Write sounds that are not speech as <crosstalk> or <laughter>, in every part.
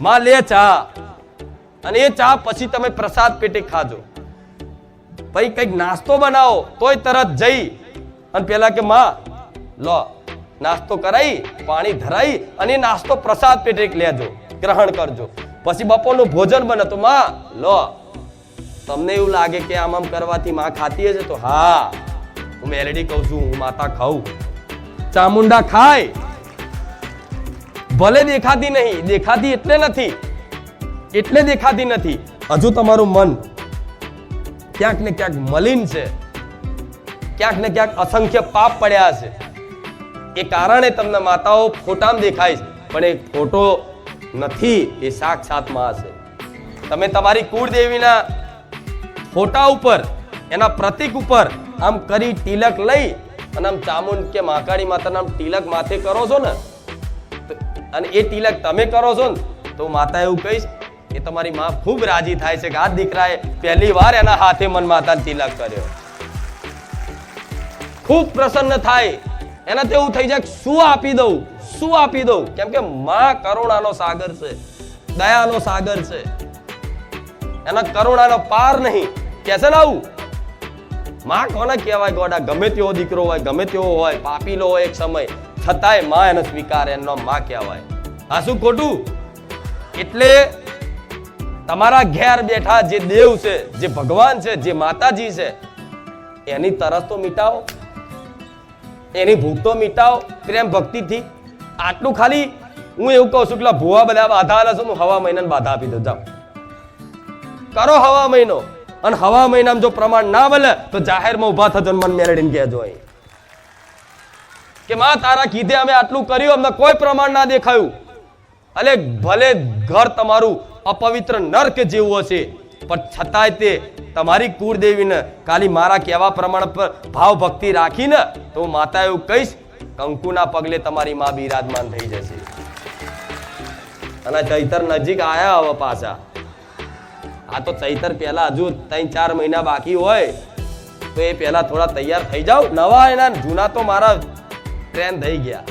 માં લે ચા. અને એ ચા પછી તમે પ્રસાદ પેટે ખાજો. પછી કંઈક નાસ્તો બનાવો, તોય તરત જઈ. અને પેલા કે, માં, લો, નાસ્તો કરાઈ, પાણી ધરાઈ, અને નાસ્તો પ્રસાદ પેટે લેજો, ગ્રહણ કરજો. પછી બપોરનું ભોજન બને તો, માં, લો, તમને એવું લાગે કે આમ આમ કરવાથી માં ખાતી હશે તો હા, હું મેલેડી કહું છું, હું માતા ખાઉં. ચામુંડા ખાય ભલે દેખાતી નહીં, દેખાતી એટલે નથી. એટલે દેખાતી નથી. હજુ તમારું મન ક્યાંક ને ક્યાંક મલિન છે. ક્યાંક ને ક્યાંક અસંખ્ય પાપ પડ્યા છે. એ કારણે તમને માતાઓ ફોટામાં દેખાય છે, પણ એ ફોટો નથી, એ સાક્ષાતમાં છે તમે તમારી કુળદેવીના ફોટા ઉપર, એના પ્રતીક ઉપર આમ કરી તિલક લઈ અને આમ ચામુંડ કે મહાકાળી માતાના આમ તિલક માથે કરો છો ને અને એ તિલક તમે કરો છો ને, તો માતા એવું કહીશ કે તમારી માં ખૂબ રાજી થાય છે કે આ દીકરાએ પહેલી વાર એના હાથે મન માતાને તિલક કર્યો. ખૂબ પ્રસન્ન થાય. એના એવું થઈ જાય શું આપી દઉં, શું આપી દઉં? કેમ કે માં કરુણાનો સાગર છે, દયાનો સાગર છે. એના કરુણાનો પાર નહીં. કે છે ને આવું? માં કોને કહેવાય ગોડા? ગમે તેવો દીકરો હોય, ગમે તેવો હોય, પાપીલો હોય એક સમય. છતાંયમાં એને સ્વીકારે એનો માં કહેવાય. આ શું ખોટું? એટલે તમારા ઘેર બેઠા જે દેવ છે, જે ભગવાન છે, જે માતાજી છે, એની તરસ તો મિટાવો. એની ભૂખ તો મિટાવો. પ્રેમ ભક્તિથી આટલું ખાલી હું એવું કહું છું કે ભૂવા બધા બાધા આલે હું હવા મહિનાને બાધા આપી દઉં જાઉં કરો હવા મહિનો. અને હવા મહિનામાં જો પ્રમાણ ના મળે તો જાહેરમાં ઊભા થજો મન મેળવીને કહેજો અહીં. કે માં, તારા કીધે અમે આટલું કર્યું, અમને કોઈ પ્રમાણ ના દેખાયું. અલે, ભલે ઘર તમારું અપવિત્ર નર્ક જેવું હશે, પણ છતાંય તે તમારી કુળદેવીને ખાલી મારા કહેવા પ્રમાણ પર ભાવ ભક્તિ રાખીને તો હું માતા એવું કહીશ, કંકુના પગલે તમારી માં બિરાજમાન થઈ જશે. અને ચૈતર નજીક આયા હવે પાછા. આ તો ચૈતર પહેલા હજુ ત્રણ ચાર મહિના બાકી હોય, તો એ પહેલા થોડા તૈયાર થઈ જાઓ. નવા એના જૂના તો મારા ટ્રેન થઈ ગયા.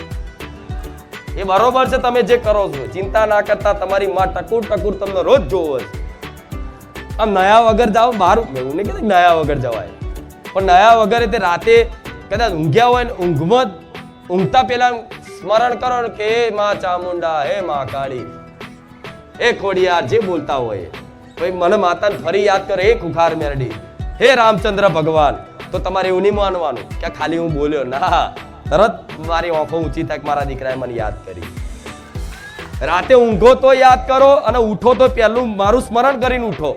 એ બરોબર છે તમે જે કરો છો. ચિંતા ના કરતા તમારી માં ટકુર ટકુર તમને રોજ જોવો છે. આમ નયા વગર જાઓ, બહાર એવું નહીં કીધું નયા વગર જવાય. પણ નયા વગર તે રાતે કદાચ ઊંઘ્યા હોય ને ઊંઘમાં ઊંઘતા પહેલા સ્મરણ કરો કે, હે માં ચામુંડા, હે માં કાળી. એ ખોડિયાર જે બોલતા હોય ભાઈ, મને માતાને ફરી યાદ કરે હે ખુખાર મેરડી. હે રામચંદ્ર ભગવાન. તો તમારે એવું નહીં માનવાનું કે ખાલી હું બોલ્યો. ના. તરત મારી આંખો ઊંચી થાય મારા દીકરાએ મને યાદ કરી. રાતે ઊંઘો તો યાદ કરો અને ઉઠો તો પહેલું મારું સ્મરણ કરીને ઉઠો.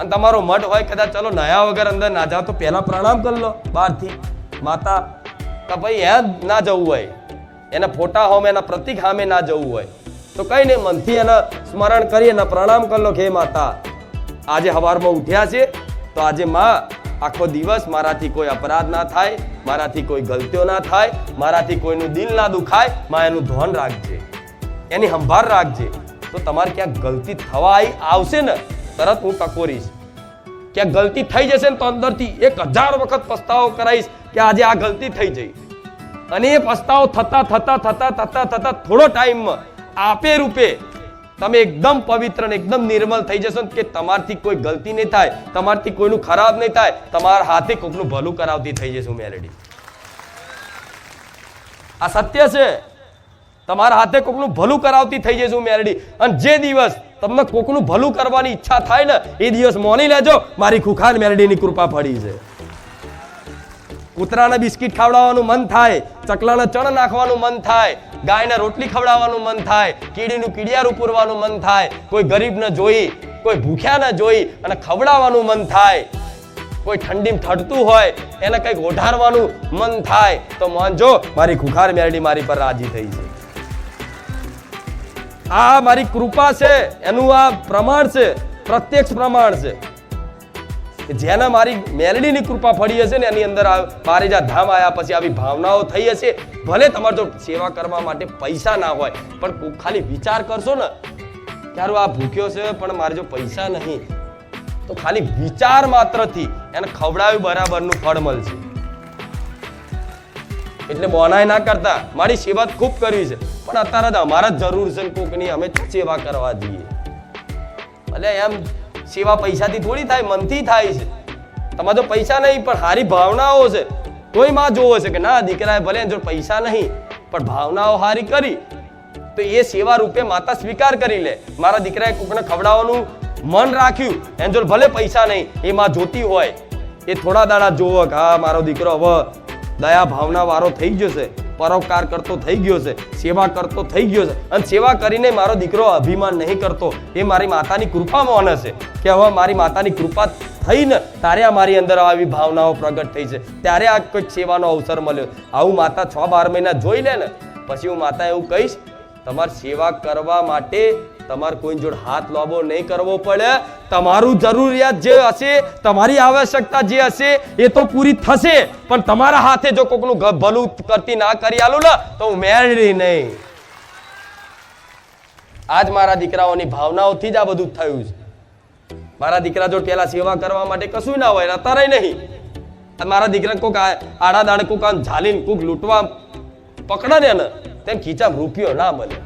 અને તમારો મઢ હોય કદાચ, ચલો નયા વગર અંદર ના જાઓ તો પહેલા પ્રણામ કરી લો બહારથી. માતા કે ભાઈ એ ના જવું હોય. એના ફોટા હોમે, એના પ્રતિક સામે ના જવું હોય. તો કઈ નહીં, મનથી એના સ્મરણ કરી એના પ્રણામ કરી લો કે માતા. આજે સવારમાં ઉઠ્યા છે, તો આજે માં આખો દિવસ મારાથી કોઈ અપરાધ ના થાય, મારાથી કોઈ ગલતીઓ ના થાય, મારાથી કોઈનું દિલ ના દુખાય, માં એનું ધોન રાખજે, એની સંભાળ રાખજે. તો તમારે ક્યાંક ગલતી થવા આવી આવશે ને, તરત હું ટકોરીશ. ક્યાંક ગલતી થઈ જશે ને તો અંદરથી એક હજાર વખત પસ્તાવો કરાવીશ કે આજે આ ગલતી થઈ જઈ. અને એ પસ્તાવો થતા થતા થતા થતા થતા થોડો ટાઈમમાં આપે રૂપે તમે એકદમ પવિત્ર અને એકદમ નિર્મલ થઈ જશો કે તમારથી કોઈ ગલતી નહીં થાય, તમારથી કોઈનું ખરાબ નહીં થાય, તમારા હાથે કોકનું ભલું કરાવતી થઈ જશે મેલેડી આ સત્ય છે. તમારા હાથે કોકનું ભલું કરાવતી થઈ જશે મેલડી અને જે દિવસ તમને કોકનું ભલું કરવાની ઈચ્છા થાય ને, એ દિવસ મોની લેજો, મારી ખુખાર મેલડીની કૃપા પડી છે. કૂતરાને બિસ્કિટ ખાવડાવવાનું મન થાય, ચકલાને ચણ નાખવાનું મન થાય ગાયને રોટલી ખવડાવવાનું મન થાય, કીડીનું કીડિયારું પૂરવાનું મન થાય, કોઈ ગરીબને જોઈ, કોઈ ભૂખ્યાને જોઈ અને ખવડાવવાનું મન થાય. કોઈ ઠંડીમાં ઠરતું હોય, એને કંઈક ઓઢારવાનું મન થાય. તો માનજો મારી ખુખાર મેરડી મારી પર રાજી થઈ છે. આ મારી કૃપા છે, એનું આ પ્રમાણ છે, પ્રત્યક્ષ પ્રમાણ છે. જેને મારી મેલડીની કૃપા ફળી હશે ને એની અંદર આ જ્યાં ધામ આવ્યા પછી આવી ભાવનાઓ થઈ હશે, ભલે તમારે જો સેવા કરવા માટે પૈસા ના હોય, પણ ખાલી વિચાર કરશો ને ત્યારે આ ભૂખ્યો છે, પણ મારે જો પૈસા નહીં, તો ખાલી વિચાર માત્રથી એને ખવડાવ્યું બરાબરનું ફળ મળશે. એટલે બોનાય ના કરતા, મારી સેવા ખૂબ કરવી છે, પણ અત્યારે જ અમારે જરૂર છે કોકની અમે સેવા કરવા જઈએ. એટલે એમ સેવા પૈસાથી થોડી થાય, મનથી થાય છે. તમારે તો પૈસા નહીં, પણ સારી ભાવનાઓ છે. તોયમાં જોવો છે કે ના, દીકરાએ ભલે જો પૈસા નહીં, પણ ભાવનાઓ સારી કરી. તો એ સેવા રૂપે માતા સ્વીકાર કરી લે. મારા દીકરાએ કોકને ખવડાવવાનું મન રાખ્યું, એની જોડે ભલે પૈસા નહીં, એ માં જોતી હોય. એ થોડા દાડા જોવો હા, મારો દીકરો, હવે દયા ભાવના વાળો થઈ ગયો છે પરોપકાર કરતો થઈ ગયો છે, સેવા કરતો થઈ ગયો છે. અને સેવા કરીને મારો દીકરો અભિમાન નહીં કરતો. એ મારી માતાની કૃપા માને છે. કે હવે મારી માતાની કૃપા થઈને તારે આ મારી અંદર આવી ભાવનાઓ પ્રગટ થઈ છે. ત્યારે આ કોઈક સેવાનો અવસર મળ્યો. આવું માતા છ બાર મહિના જોઈ લે ને. પછી હું માતા એવું કહીશ, તમારે સેવા કરવા માટે તમારે કોઈ જોડે હાથ લાંબો નહીં કરવો પડે. તમારું જરૂરિયાત જે હશે, તમારી આવશ્યકતા જે હશે, એ તો પૂરી થશે. પણ તમારા હાથે જો કોકનું ભલું કરતી ના કરી આલું ને, તો હું મેળવી નહીં. આજ મારા દીકરાઓની ભાવનાઓથી જ આ બધું થયું છે. મારા દીકરા જોડે પેલા સેવા કરવા માટે કશું ના હોય અત્યારે નહીં. મારા દીકરા કોક આડા દાડે કોક આમ ઝાલીને કોક લૂંટવા પકડે ને તેમ ખીચા રૂપિયો ના મળે.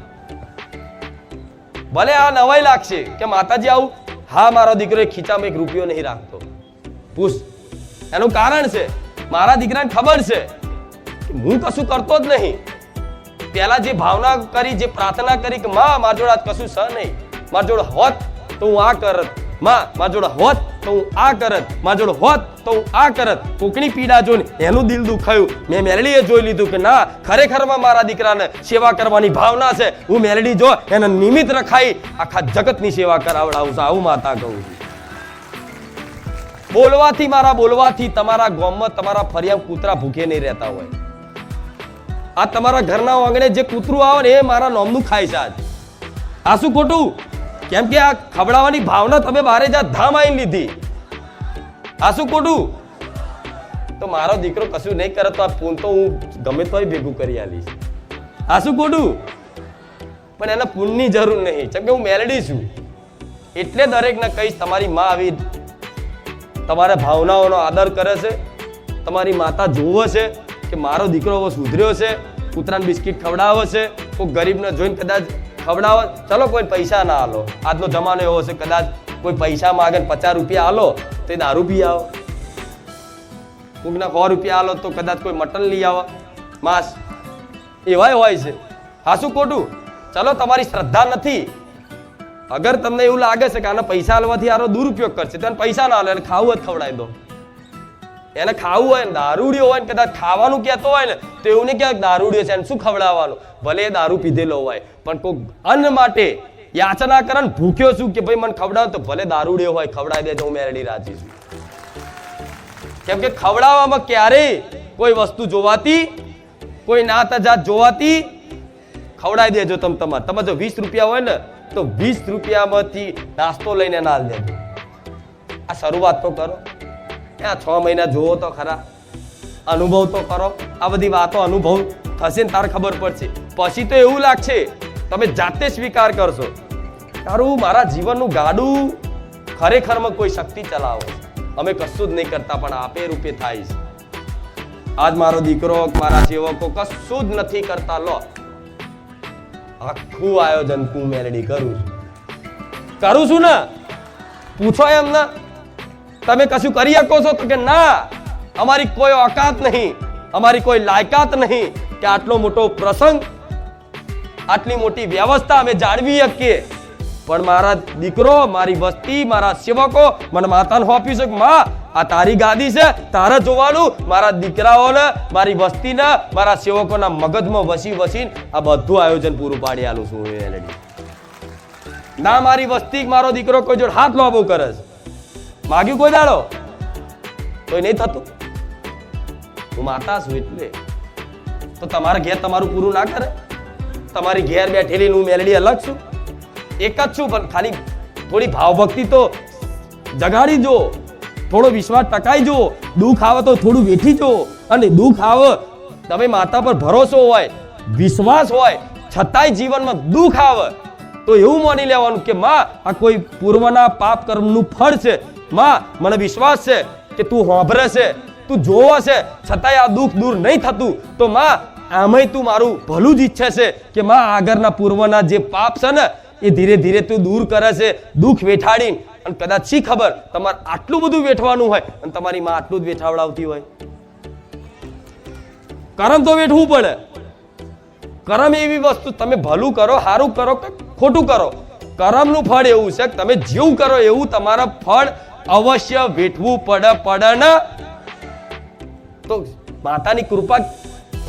ભલે આ નવાઈ લાગશે કે માતાજી આવું, હા, મારો દીકરો ખીચામાં એક રૂપિયો નહીં રાખતો. પૂછ. એનું કારણ છે, મારા દીકરાને ખબર છે હું કશું કરતો જ નહીં. પહેલા જે ભાવના કરી, જે પ્રાર્થના કરી કે, માં, મારા જોડે કશું છે નહીં. મારા જોડે હોત તો હું આ કરત. માં, મારા જોડે હોત તો હું આ કરત. મારા જોડે હોત તો હું આ કરત. કોકની પીડા જોઈને એનું દિલ દુખાયું. મેં મેલડીએ જોઈ લીધું કે ના, ખરેખરમાં મારા દીકરાને સેવા કરવાની ભાવના છે. હું મેલડી જો એને નિમિત્ત રખાઈ આખા જગતની સેવા કરાવડાવું છું. આવું માતા કહું છું. બોલવાથી મારા બોલવાથી તમારા ગામમાં તમારા ફરિયામ કૂતરા ભૂખે નહીં રહેતા હોય. આ તમારા ઘરના આંગણે જે કૂતરું આવે ને એ મારા નોમનું ખાય છે આજ. આ શું ખોટું? કેમ કે આ ખવડાવવાની ભાવના તમે બારે જા ધામ આવીને લીધી. આ શું ખોટું? તો મારો દીકરો કશું નહીં કરે તો આ ફોન તો હું ગમે તોય ભેગું કરી આલીશ. આ શું ખોટું? પણ એને પૂનની જરૂર નહીં. કેમ કે હું મેલડી છું. એટલે દરેકને કહીશ, તમારી માં આવી તમારા ભાવનાઓનો આદર કરે છે. તમારી માતા જોવે છે કે મારો દીકરો સુધર્યો છે. કૂતરાને બિસ્કિટ ખવડાવે છે. કોઈ ગરીબને જોઈને કદાચ ખવડાવે. ચલો, કોઈ પૈસા ના આલો. આજનો જમાનો એવો છે, કદાચ કોઈ પૈસા માગે પચાસ રૂપિયા આલો, તો દારૂ પી આવો. કોઈકના સો રૂપિયા આલો તો કદાચ કોઈ મટન લઈ આવે. માંસ. એવાય હોય છે. હાસું ખોટું. ચલો, તમારી શ્રદ્ધા નથી. અગર તમને એવું લાગે છે કે આને પૈસા આલવાથી આનો દુરુપયોગ કરશે, તો પૈસા ના એને ખાવું જ ખવડાવી દો. એને ખાવું હોય ને, દારૂડિયો હોય ને, કદાચ ખાવાનું કહેતો હોય ને, તો એવું નહીં ક્યાંક દારૂડિયો છે એને શું ખવડાવવાનું? ભલે એ દારૂ પીધેલો હોય, પણ કોઈ અન્ન માટે યાચના કરે ને, ભૂખ્યો છું કે ભાઈ મને ખવડાવ, તો ભલે દારૂડિયો હોય, ખવડાવી દેજો, હું મેરેડી રાજી છું. કેમ કે ખવડાવવામાં ક્યારેય કોઈ વસ્તુ જોવાતી, કોઈ નાત જાત જોવાતી, ખવડાવી દેજો તમે તમારે. તમે જો વીસ રૂપિયા હોય ને, તો વીસ રૂપિયામાંથી નાસ્તો લઈને ના દેજો. આ શરૂઆત તો કરો. આ છ મહિના જુઓ તો ખરા. અનુભવ તો કરો. આ બધી વાતો અનુભવ થશે ને તારે ખબર પડશે. પછી તો એવું લાગશે, તમે જાતે સ્વીકાર કરશો. તારું મારા જીવનનું ગાડું ખરેખરમાં કોઈ શક્તિ ચલાવો અમે કશું જ નહીં કરતા, પણ આપે રૂપે થાય છે. આજ મારો દીકરો, મારા સેવકો કશું જ નથી કરતા. લો. આખું આયોજન હું મેલડી કરું છું. કરું છું ને? પૂછો એમ ના તમે કશું કરી શકો છો તો કે ના, અમારી કોઈ ઓકાત નહીં, અમારી કોઈ લાયકાત નહીં કે આટલો મોટો પ્રસંગ, આટલી મોટી વ્યવસ્થા અમે જાળવી શકીએ. પણ મારા દીકરો, મારી વસ્તી, મારા સેવકો મને માતાને સોંપ્યું છે માં, આ તારી ગાદી છે, તારે જોવાનું. મારા દીકરાઓને, મારી વસ્તીને, મારા સેવકોના મગજમાં વસી વસીને આ બધું આયોજન પૂરું પાડી આલું છું હું ના, મારી વસ્તી મારો દીકરો કોઈ જોડે હાથ લોબો કરે છે. માગ્યું કોઈ દાડો? કોઈ નહીં થતું. હું માતા છું એટલે. તો તમારા ઘેર તમારું પૂરું ના કરે? તમારી ઘેર બેઠેલી હું મેલડી અલગ છું? એક જ છું, પણ ખાલી થોડી ભાવભક્તિ તો જગાડી જો થોડો વિશ્વાસ ટકાઈ જો દુઃખ આવે તો થોડું વેઠી જો અને દુઃખ આવે, તમે માતા પર ભરોસો હોય, વિશ્વાસ હોય, છતાંય જીવનમાં દુઃખ આવે, તો એવું માની લેવાનું કે, માં, આ કોઈ પૂર્વના પાપ કર્મનું ફળ છે. માં, મને વિશ્વાસ છે કે તું હોંભરે છે, તું જોવો છે. છતાંય આ દુઃખ દૂર નહીં થતું. તો માં, આમાંય તું મારું ભલું જ ઈચ્છે છે કે માં આગળના પૂર્વના જે પાપ છે ને, એ ધીરે ધીરે તું દૂર કરે છે. દુઃખ વેઠાડીને. અને કદાચ શી ખબર, તમારે આટલું બધું વેઠવાનું હોય અને તમારી માં આટલું જ વેઠાવડાવતી હોય. કરમ તો વેઠવું પડે. કરમ એવી વસ્તુ તમે ભલું કરો સારું કરો કે ખોટું કરો. કરમનું ફળ એવું છે કે તમે જેવું કરો એવું તમારા ફળ અવશ્ય વેઠવું પડે પડે તો માતાની કૃપા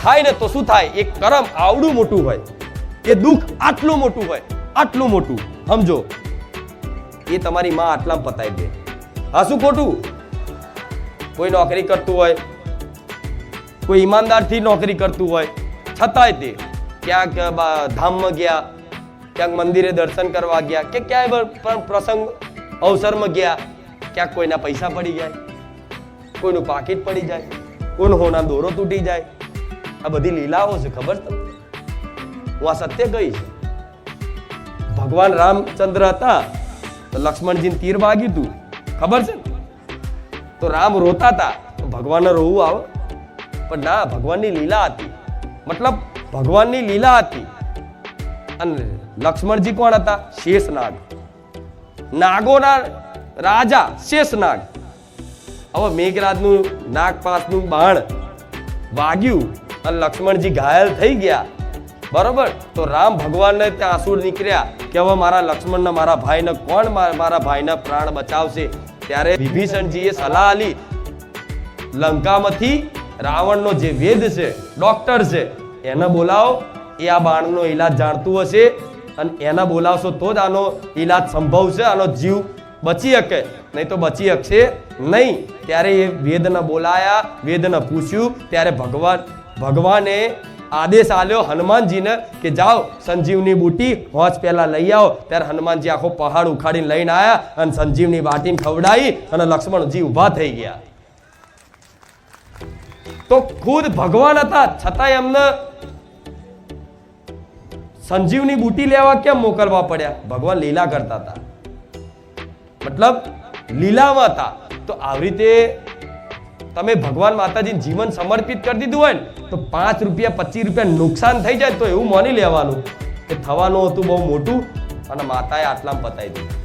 થાય ને તો શું થાય? એ કરમ આવડું મોટું હોય. એ દુઃખ આટલું મોટું હોય. આટલું મોટું. સમજો. એ તમારી માં આટલા પતાવી દે. હા, શું ખોટું? કોઈ નોકરી કરતું હોય. કોઈ ઈમાનદારથી નોકરી કરતું હોય. છતાંય તે ક્યાંક ધામમાં ગયા, ક્યાંક મંદિરે દર્શન કરવા ગયા કે ક્યાંય પણ પ્રસંગ અવસરમાં ગયા. ક્યાંક કોઈના પૈસા પડી જાય, કોઈનું પાકીટ પડી જાય, કોઈનો હોના દોરો તૂટી જાય. આ બધી લીલાઓ છે, ખબર તમને? હું આ સત્ય કહીશ. ભગવાન રામચંદ્ર હતા, તો લક્ષ્મણજીને તીર વાગ્યું હતું. ખબર છે? તો રામ રોતા હતા તો રોવું આવે. પણ ના, ભગવાનની લીલા હતી. મતલબ, ભગવાનની લીલા હતી. અને લક્ષ્મણજી કોણ હતા? શેષનાગ. નાગોના રાજા શેષનાગ. હવે મેઘરાજનું નાગ પાસનું બાણ વાગ્યું અને લક્ષ્મણજી ઘાયલ થઈ ગયા. બરોબર? તો રામ ભગવાનને ત્યાં આંસુ નીકળ્યા કે હવે મારા લક્ષ્મણને, મારા ભાઈને કોણ મારા ભાઈના પ્રાણ બચાવશે? ત્યારે વિભીષણજીએ સલાહ આલી લંકામાંથી રાવણનો જે વેદ છે, ડોક્ટર છે, એને બોલાવો. એ આ બાણનો ઈલાજ જાણતું હશે અને એને બોલાવશો તો જ આનો ઈલાજ સંભવ છે, આનો જીવ બચી શકે. નહીં તો બચી શકશે નહીં. ત્યારે એ વેદને બોલાયા, વેદને પૂછ્યું, ત્યારે ભગવાન, ભગવાને આદેશ આલ્યો હનુમાનજીને કે જાઓ, સંજીવની બુટી હોંચ પહેલા લઈ આવો. ત્યારે હનુમાનજી આખો પહાડ ઉખાડીને લઈને આવ્યા અને સંજીવની બાટીને ખવડાવી અને લક્ષ્મણજી ઊભા થઈ ગયા. તો ખુદ ભગવાન હતા. છતાંય એમને સંજીવની બુટી લેવા કેમ મોકલવા પડ્યા? ભગવાન લીલા કરતા હતા. મતલબ લીલામાં હતા તો આવી રીતે તમે ભગવાન માતાજીને જીવન સમર્પિત કરી દીધું હોય ને, તો પાંચ રૂપિયા, પચીસ રૂપિયા નુકસાન થઈ જાય તો એવું માની લેવાનું કે થવાનું હતું બહુ મોટું અને માતાએ આટલામાં પતાવી દીધું.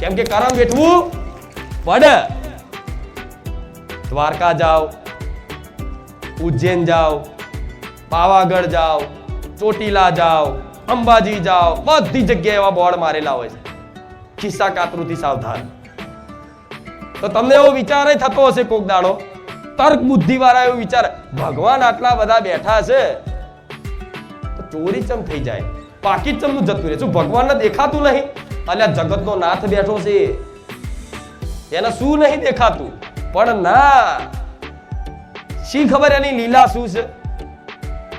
કેમ કે કરમ વેઠવું પડે. દ્વારકા જાઓ, ઉજ્જૈન જાઓ, પાવાગઢ જાઓ, ચોટીલા જાઓ, અંબાજી જાઓ, બધી જગ્યાએ એવા બોર્ડ મારેલા હોય છે. ખિસ્સા કાતરુથી સાવધાન. તો તમને એવો વિચાર થતો હશે કોક દાડો? તર્ક બુદ્ધિ વાળા એવો વિચાર, ભગવાન આટલા બધા બેઠા છે. તો ચોરી ચમ થઈ જાય? પાકીટ ચમનું જતું રહે? શું ભગવાનને દેખાતું નહીં? અલ્યા જગતનો નાથ બેઠો છે. એને શું નહીં દેખાતું? પણ ના. શી ખબર એની લીલા શું છે?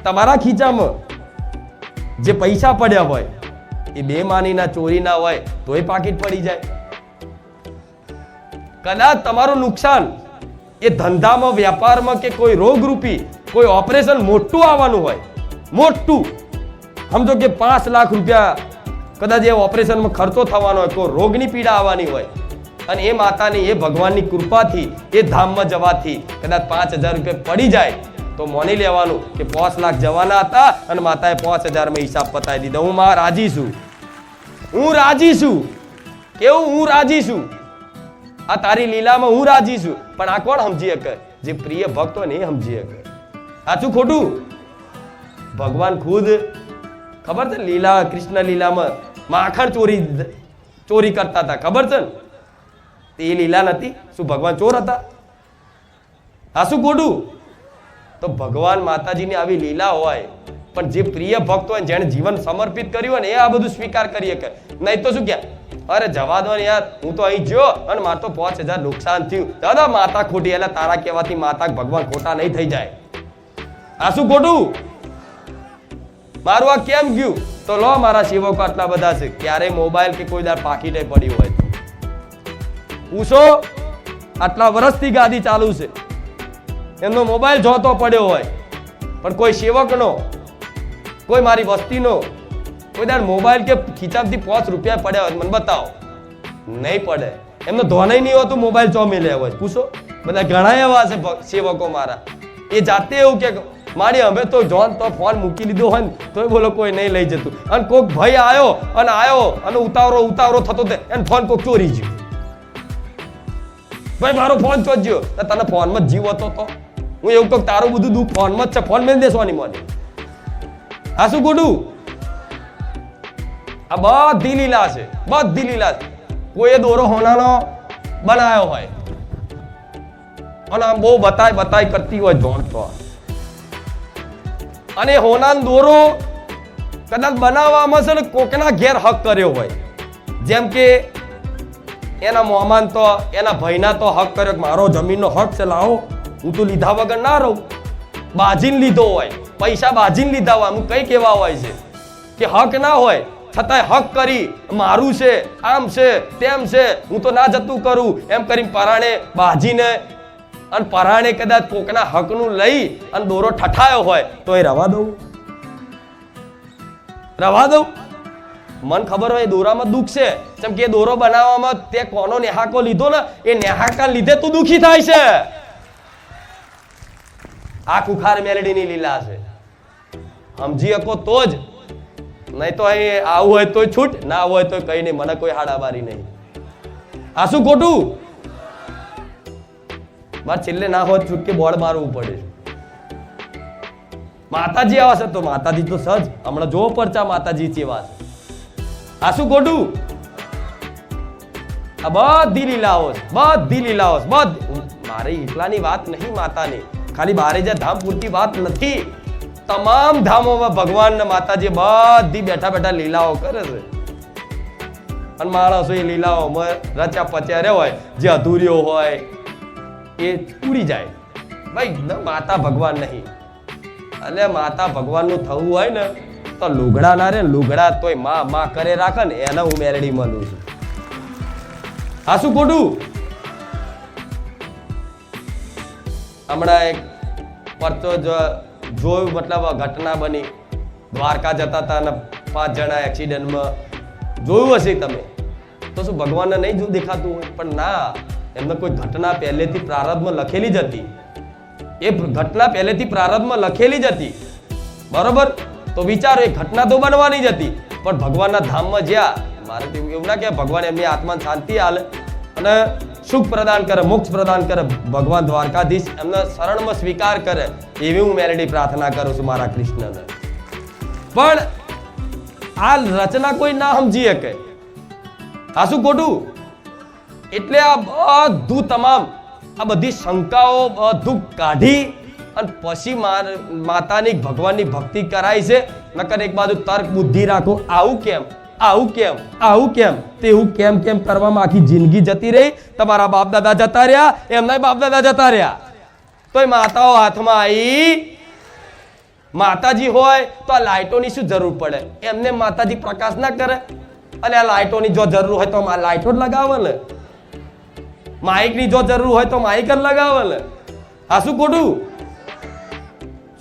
તમારા ખીચામાં જે પૈસા પડ્યા હોય એ બે માનીના ચોરીના હોય તોય પાકીટ પડી જાય. કદાચ તમારું નુકસાન એ ધંધામાં, વ્યાપારમાં કે કોઈ રોગરૂપી, કોઈ ઓપરેશન મોટું આવવાનું હોય. મોટું. સમજો કે પાંચ લાખ રૂપિયા કદાચ એ ઓપરેશનમાં ખર્ચો થવાનો હોય, કોઈ રોગની પીડા આવવાની હોય. અને એ માતાની, એ ભગવાનની કૃપાથી, એ ધામમાં જવાથી કદાચ પાંચ હજાર રૂપિયા પડી જાય, તો મોની લેવાનું કે પાંચ લાખ જવાના હતા અને માતાએ પાંચ હજારમાં હિસાબ પતાવી દીધો. હું માં રાજી છું. હું રાજી છું. કેવું હું રાજી છું? આ તારી લીલામાં હું રાજી છું. પણ આ કોણ સમજી શકે? જે પ્રિય ભક્ત હોય ને એ સમજી શકે. સાચું ખોટું? ભગવાન ખુદ, ખબર છે લીલા, કૃષ્ણ લીલામાં માખણ ચોરી ચોરી કરતા હતા. ખબર છે ને? એ લીલા નથી, શું ભગવાન ચોર હતા? આ શું ખોટું? તો ભગવાન માતાજીની આવી લીલા હોય પણ જે પ્રિય ભક્ત હોય જેણે જીવન સમર્પિત કર્યું હોય ને, એ આ બધું સ્વીકાર કરી શકે. નહીં તો શું કે? અરે જવા દો ને યાર, હું તો અહીં જ્યો અને મારે તો પાંચ હજાર નુકસાન થયું. દાદા, માતા ખોટી, એટલે તારા કહેવાથી માતા ભગવાન ખોટા નહીં થઈ જાય. આ શું ખોટું? મારું આ કેમ ગયું? તો લો મારા સેવકો આટલા બધા છે. ક્યારે મોબાઈલ કે કોઈ દાર પાકીટે પડ્યું હોય. પૂછો, આટલા વર્ષથી ગાદી ચાલુ છે. એમનો મોબાઈલ જોતો પડ્યો હોય. પણ કોઈ સેવકનો? કોઈ મારી વસ્તીનો, કોઈ દાડ મોબાઈલ કે ખીચામાંથી પાંચ રૂપિયા પડ્યા હોય મને બતાવો. નહીં પડે. એમનો ધોનાઈ નહીં હોતું, મોબાઈલ ચો મેલે હોય. પૂછો. બધા ઘણા એવા છે સેવકો મારા. એ જાતે એવું કે, મારી અમે તો જોન, તો ફોન મૂકી લીધો હોય ને, તોય બોલો કોઈ નહીં લઈ જતું. અને કોઈક ભાઈ આવ્યો અને આવ્યો અને ઉતાવળો ઉતાવળો થતો તે, એને ફોન કોક ચોરી ગયો. ભાઈ, મારો ફોન ચોજ્યો તને ફોનમાં જીવ હતો તો? હું એવું કહું તારું બધું દુઃખ ફોનમાં જ છે. ફોન મેં દેસવાની મને. આ શું ગોડું? આ બધી લીલા છે, બધી લીલા છે. કોઈએ દોરો હોનાનો બનાવ્યો હોય. અને આમ બહુ બતાય બતાય કરતી હોય ધોન તો. અને હોનાનો દોરો કદાચ બનાવવામાં છે ને કોકના ઘેર હક કર્યો હોય. જેમ કે એના મોમાન તો, એના ભાઈના તો હક કર્યો કે મારો જમીનનો હક છે, લાવો. હું તો લીધા વગર ના રહું. બાજીને લીધો હોય. પૈસા બાજીને લીધા હોય અમુક કઈ કેવા હોય છે? કે હક ના હોય, છતાંય હક કરી, મારું છે, આમ છે, તેમ છે, હું તો ના જતું કરું, એમ કરીને પરાણે બાજીને અને પરાણે કદાચ કોકના હકનું લઈ અને દોરો ઠઠાયો હોય તો એ રવા દઉં. રવા દઉં? મન ખબર હોય દોરામાં દુઃખ છે. જેમ કે દોરો બનાવવામાં તે કોનો નેહાકો લીધો ને, એ નેહાકા લીધે તું દુખી થાય છે. આ કુખાર મેલડીની લીલા છે. સમજી શકો તો જ. નહીં તો અહીં આવું હોય તો છૂટ, ના હોય તો કઈ નહીં. મને કોઈ હાડાબારી નહીં. આ શું ખોટું? મારે છેલ્લે ના હોય છૂટકે બોર્ડ મારવું પડે. માતાજી આવા છે તો માતાજી તો સજ. હમણાં જોવો પરચા માતાજી જેવા છે. આ શું ખોટું? આ બધી લીલાઓ બધી લીલાઓ બધી મારે એકલાની વાત નહીં માતાની. ખાલી બારે જ્યાં ધામ પૂરતી વાત નથી. તમામ ધામોમાં ભગવાન ને માતાજી બધી બેઠા બેઠા લીલાઓ કરે છે. અને માણસો એ લીલાઓમાં રચ્યા પચ્યા હોય, જે અધૂરીઓ હોય, એ ઉડી જાય. ભાઈ માતા ભગવાન નહીં. એટલે માતા ભગવાનનું થવું હોય ને, તો લુગડા ના રે, લુગડા તોયમાં માં કરે રાખે ને, એને હું મેરડી મળું છું. હા, શું ખોટું? હમણાં એક પરચો જ- જોયું, મતલબ ઘટના બની. દ્વારકા જતા હતા અને પાંચ જણા એક્સિડન્ટમાં જોયું હશે તમે. તો શું ભગવાનને નહીં જો દેખાતું હોય? પણ ના, એમને કોઈ ઘટના પહેલેથી પ્રારબ્ધમાં લખેલી જ હતી. એ ઘટના પહેલેથી પ્રારબ્ધમાં લખેલી જ હતી. બરોબર? તો વિચારો, એ ઘટના તો બનવાની જ હતી. પણ ભગવાનના ધામમાં જ્યાં, મારે એવું ના કે ભગવાન એમની આત્માને શાંતિ હાલે અને સુખ પ્રદાન કરે, મોક્ષ પ્રદાન કરે. ભગવાન દ્વારકાધીશ એમને શરણમાં સ્વીકાર કરે. એવી હું મેલેડી પ્રાર્થના કરું છું મારા કૃષ્ણને. પણ આ રચના કોઈ ના સમજી શકે. આ શું ખોટું? એટલે આ બધું તમામ, આ બધી શંકાઓ બધું કાઢી અને પછી માતાની ભગવાનની ભક્તિ કરાય છે. નકર એક બાજુ તર્ક બુદ્ધિ રાખો. આવું કેમ? આવું કેમ? આવું કેમ? તેવું કેમ કેમ કરવામાં આખી જિંદગી જતી રહી? તમારા બાપ દાદા જતા રહ્યા એમના બાપ દાદા જતા રહ્યા. તોય માતાઓ હાથમાં આવી માતાજી હોય તો આ લાઇટોની શું જરૂર પડે? એમને માતાજી પ્રકાશ ના કરે? અને આ લાઇટોની જો જરૂર હોય તો લાઇટો જ લગાવે ને માઇકની જો જરૂર હોય તો માઇક જ લગાવે ને આ શું ખોટું?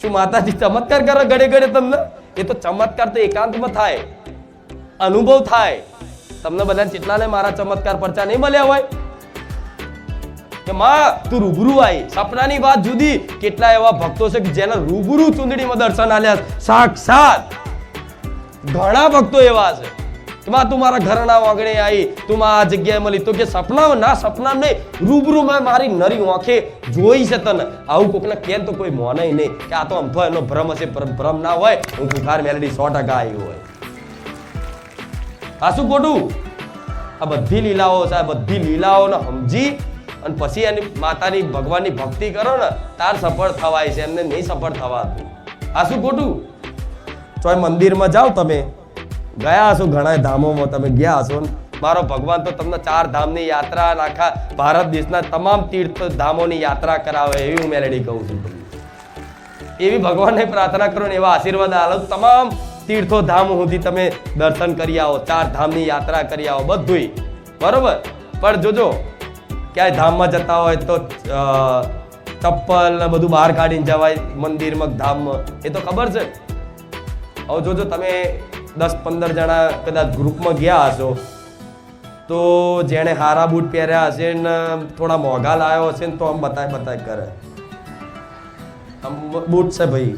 શું માતાજી ચમત્કાર કરે ઘડે ઘડે તમને? એ તો ચમત્કાર તો એકાંતમાં થાય. અનુભવ થાય. તમને બધા કેટલાને મારા ચમત્કાર પરચા નહીં મળ્યા હોય? કે માં, તું રૂબરૂ આવી સપનાની વાત જુદી. કેટલા એવા ભક્તો છે કે જેના રૂબરૂ ચુંદડીમાં દર્શન આલ્યા. સાક્ષાત ઘણા ભક્તો એવા છે. માં, તું મારા ઘરના વાંગણે આવી તું આ જગ્યાએ મળી. તો કે સપના ના સપના નહીં. રૂબરૂમાં મારી નરી આંખે જોઈ છે તને. આવું કોકને કેમ તો કોઈ મોને નહીં કે આ તો અમથો એનો ભ્રમ હશે. ભ્રમ ના હોય. હું કુખાર મેલેડી સો ટકા આવી હોય. આ શું ખોટું? આ બધી લીલાઓ છે. આ બધી લીલાઓને સમજી અને પછી એની માતાની ભગવાનની ભક્તિ કરો ને તાર સફળ થવાય છે એમને નહીં સફળ થવાતું. આ શું ખોટું? ચોય મંદિરમાં જાઓ તમે. ગયા હશો ઘણા ધામોમાં તમે ગયા હશો ને? મારો ભગવાન તો તમને ચાર ધામની યાત્રા આખા ભારત દેશના તમામ તીર્થ ધામોની યાત્રા કરાવે એવી હું મેલેડી કહું છું એવી ભગવાનને પ્રાર્થના કરો ને એવા આશીર્વાદ આલો તમામ તીર્થો ધામ સુધી તમે દર્શન કરી આવો ચાર ધામની યાત્રા કરી આવો બધુંય. બરોબર? પણ જોજો ક્યાંય ધામમાં જતા હોય તો ચપ્પલ ને બધું બહાર કાઢીને જવાય, મંદિરમાં, ધામમાં. એ તો ખબર છે. હવે જોજો, તમે દસ પંદર જણા કદાચ ગ્રુપમાં ગયા હશો, તો જેણે હારા બૂટ પહેર્યા હશે ને થોડા મોંઘા લાવ્યો હશે ને તો આમ બતાય બતાય કરે. આમ બૂટ છે ભાઈ.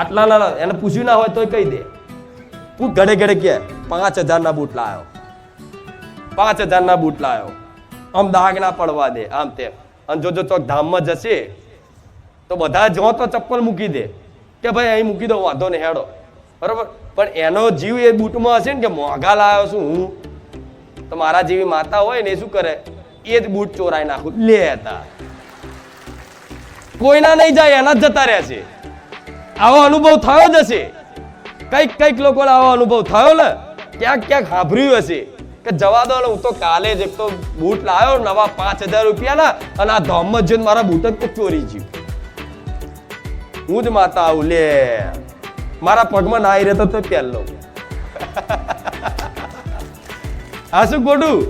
આટલા ના એને પૂછ્યું ના હોય તો કહી દે. તું ઘડે ઘડે કે પાંચ હજારના બૂટ લાવ્યો. પાંચ હજારના બૂટ લાવ્યો. આમ દાગ ના પડવા દે, આમ તેમ અને જો જો ચોક ધામમાં જશે, તો બધા જો તો ચપ્પલ મૂકી દે. કે ભાઈ, અહીં મૂકી દો, વાંધો ને હેડો. બરોબર? પણ એનો જીવ એ બૂટમાં હશે ને કે મોંઘા લાવ્યો છું હું? તો મારા જેવી માતા હોય ને એ શું કરે? એ જ બૂટ ચોરાઈ નાખું. લે હતા કોઈના નહીં જાય, એના જ જતા રહેશે. આવો અનુભવ થયો જ હશે. કંઈક કંઈક લોકોને આવો અનુભવ થયો ને, ક્યાંક ક્યાંક સાંભળ્યું હશે. કે જવા દો હું તો કાલે જ એક તો બૂટ લાવ્યો નવા પાંચ હજાર રૂપિયાના અને આ ધામમાં જઈને મારા બૂટ જ ચોરી ગયું. હું જ માતા આવું, લે. મારા પગમાં નાઈ રહેતો તો પહેલો <laughs> આ શું ખોટું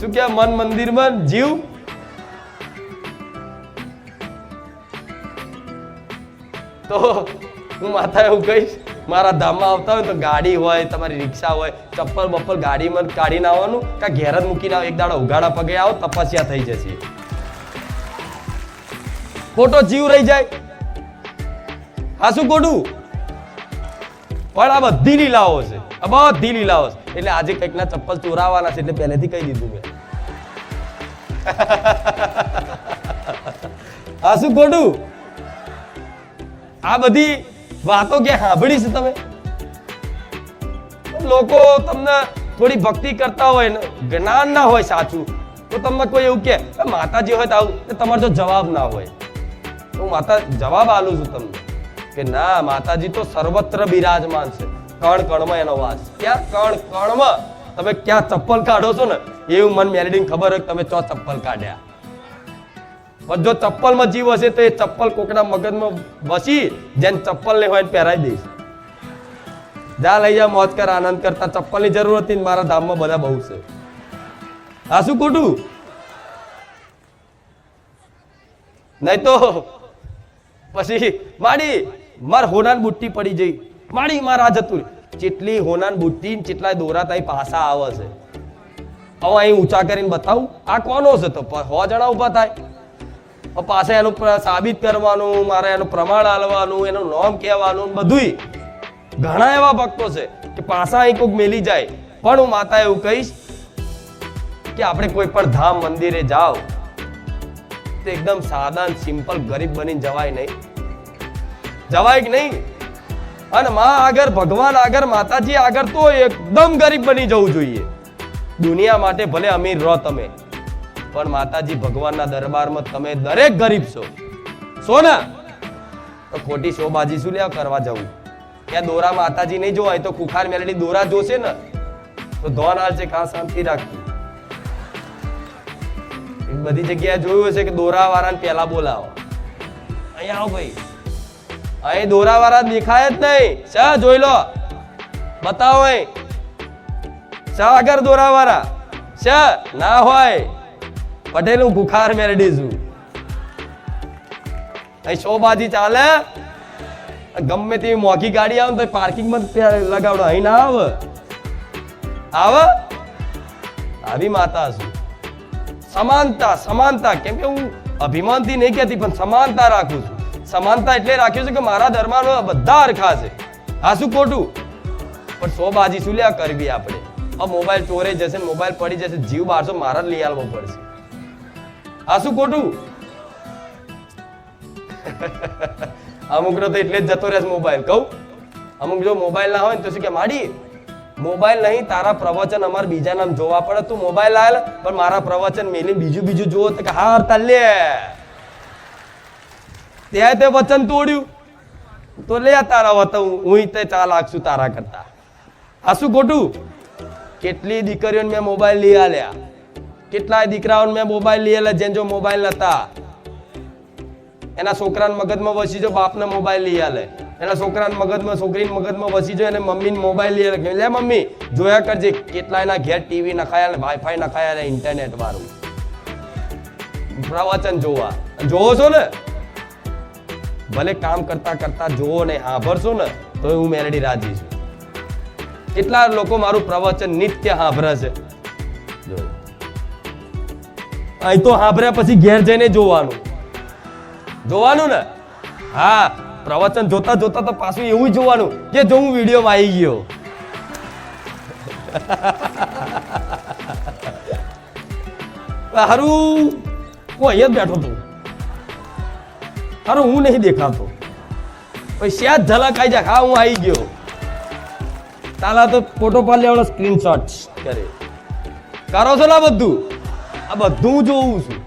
શું કે મન મંદિરમાં જીવ? તો હું માતા એવું કહીશ મારા ધામમાં આવતા હોય તો ગાડી હોય, તમારી રિક્ષા હોય, ચપ્પલ બપ્પલ ગાડીમાં કાઢીને આવવાનું કા ઘેર જ મૂકીને આવો, એક દાડો ઉઘાડા પગે આવો, તપસ્યા થઈ જશે. ખોટો જીવ રહી જાય. હા, શું ખોટું? પણ આ બધી લીલાઓ છે. આ બધી લીલાઓ છે. એટલે આજે કંઈકના ચપ્પલ ચોરાવાના છે એટલે પહેલેથી કહી દીધું મેં. <laughs> હા, શું ખોટું? આ બધી વાતો ક્યાં સાંભળી છે તમે? લોકો તમને થોડી ભક્તિ કરતા હોય ને, જ્ઞાન ના હોય સાચું, તો તમને કોઈ એવું કે માતાજી હોય તો આવું તમારો જો જવાબ ના હોય. હું માતા, જવાબ આલું છું તમને, કે ના, માતાજી તો સર્વત્ર બિરાજમાન છે. કણ કણમાં એનો વાસ ક્યાં કણ કણમાં? તમે ક્યાં ચપ્પલ કાઢો છો ને, એવું મન મેલેડીને ખબર હોય તમે ચો ચપ્પલ કાઢ્યા. પણ જો ચપ્પલમાં જીવ હશે તો એ ચપ્પલ કોકના મગજમાં વસી જેને ચપ્પલ ને હોય પહેરાવી દઈશ. જા લઈ જા, મોજ કર, આનંદ કરતા ચપ્પલની જરૂર હતી મારા ધામમાં બધા બહુ છે. આ શું ખોટું? નહીં તો પછી માડી, માર હોનાન બુટ્ટી પડી જઈ. માડી, મારા જતું ચેટલી હોનાન બુટ્ટી ને જેટલા દોરા તાઈ પાસા આવે છે. હવે અહીં ઊંચા કરીને બતાવું, આ કોનો છે તો? હો જણા ઊભા થાય. પાછા એનું સાબિત કરવાનું, મારે એનું પ્રમાણ આલવાનું, એનું નામ કહેવાનું બધું ઘણા એવા ભક્તો છે કે પાછા અહીં કોઈક મેલી જાય. પણ હું માતા એવું કહીશ કે આપણે કોઈ પણ ધામ મંદિરે જાઓ, તો એકદમ સાદા સિમ્પલ ગરીબ બનીને જવાય નહીં. જવાય કે નહીં? અને માં આગળ, ભગવાન આગળ, માતાજી આગળ તો એકદમ ગરીબ બની જવું જોઈએ. દુનિયા માટે ભલે અમીર રહો તમે. પણ માતાજી ભગવાનના દરબારમાં તમે દરેક ગરીબ છો. છો ને તો ખોટી શોબાજી શું લેવા કરવા જવું ત્યાં દોરા માતાજી નહીં જોવાય તો કુખાર મેલડી દોરા જોશે ને? તો ધોન છે કા શાંતિ રાખતી બધી જગ્યાએ જોયું હશે કે દોરા વાળાને પહેલા બોલાવો. અહીંયા આવો ભાઈ. અહીં દોરા વાળા દેખાય જ નહીં. શા, જોઈ લો. બતાવો અહીં. શા આગળ દોરા વાળા શા, ના હોય. પટેલ હું ભૂખાર મેરડી છું અહીં શોબાજી ચાલે. ગમે તેવી મોંઘી ગાડી આવે તો પાર્કિંગમાં લગાવડો. અહીં ના આવે. આવ? આવી માતા છું. સમાનતા સમાનતા. કેમ કે હું અભિમાનથી નહીં કહેતી, પણ સમાનતા રાખું છું. સમાનતા એટલે રાખ્યું છે કે મારા ધર્મમાં બધા અરખા છે. હા, શું ખોટું? પણ સો બાજી શું લ્યા કરવી આપણે? આ મોબાઈલ ચોરે જશે મોબાઈલ પડી જશે, જીવ બારસો મારા જ લઈ આવવો પડશે. આ શું ખોટું અમુક તો એટલે જ જતો રહેશે મોબાઈલ કહું? અમુક જો મોબાઈલ ના હોય ને તો શું કે, માડી મોબાઈલ નહીં, તારા પ્રવચન અમારે બીજા નામ જોવા પડે. તું મોબાઈલ લાયેલ પણ મારા પ્રવચન મેલી બીજું બીજું જોવો તો કે હા તલ્લે ત્યાં તે વચન તોડ્યું. તો લે તારા વતન હું તે ચા લાગશું તારા કરતા. આ શું ખોટું કેટલી દીકરીઓને મેં મોબાઈલ લઈ આલ્યા. કેટલાય દીકરાઓને મેં મોબાઈલ આલ્યા જેને જો મોબાઈલ નતા. એના છોકરાને મગજમાં વસી જો બાપને મોબાઈલ લઈ આલે. એના છોકરાને મગજમાં, છોકરીને મગજમાં વસી જો એને મમ્મીને મોબાઈલ લઈ આલે. લે મમ્મી, જોયા કરજે કેટલા એના ઘેર ટીવી નખાયા વાઈફાઈ નખાયા ને ઇન્ટરનેટ વાળું. પ્રવચન જોવા. જોવો છો ને? ભલે કામ કરતા કરતા જોવો ને સાંભળશો ને તો હું મેલેડી રાજી છું. કેટલા લોકો મારું પ્રવચન નિત્ય સાંભળે છે. જો. અહીં તો સાંભળ્યા પછી ઘેર જઈને જોવાનું. જોવાનું ને? હા, પ્રવચન જોતા જોતા તો પાછું એવું જોવાનું કે જો હું વિડીયોમાં આવી ગયો. હારું, હું અહીંયા જ બેઠો હતો હારું, હું નહીં દેખાતો. પછી જ ઝલક આવી જાય, હા, હું આવી ગયો. તાલા તો ફોટો પર લેવાનો સ્ક્રીનશોટ કરે. કરો છો ને બધું? આ બધું જોઉં છું.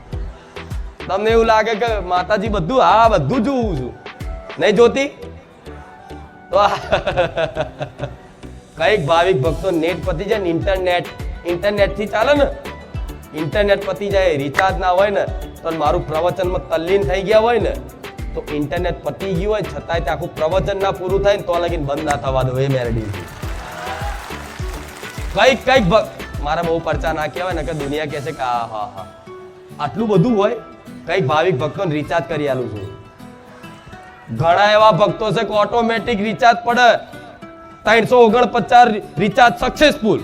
તમને એવું લાગે કે માતાજી બધું, હા બધું જોઉં છું. નહીં જોતી? તો કંઈક ભાવિક ભક્તો નેટ પતી જાય ને ઇન્ટરનેટ ઇન્ટરનેટથી ચાલે ને ઇન્ટરનેટ પતી જાય રિચાર્જ ના હોય ને, તો મારું પ્રવચનમાં તલ્લીન થઈ ગયા હોય ને, તો ઇન્ટરનેટ પતી ગયું હોય, છતાંય તે આખું પ્રવચન ના પૂરું થાય ને, તો લગીન બંધ ના થવા દો એ મેરેડી કંઈક કંઈક મારા બહુ પરચા ના કહેવાય ને કે દુનિયા કહે છે કે, આ, હા હા. આટલું બધું હોય, કંઈક ભાવિક ભક્તોને રિચાર્જ કરી આલું છું. ઘણા એવા ભક્તો છે કે ઓટોમેટિક રિચાર્જ પડે. ત્રણસો ઓગણપચાસ રિચાર્જ સક્સેસફુલ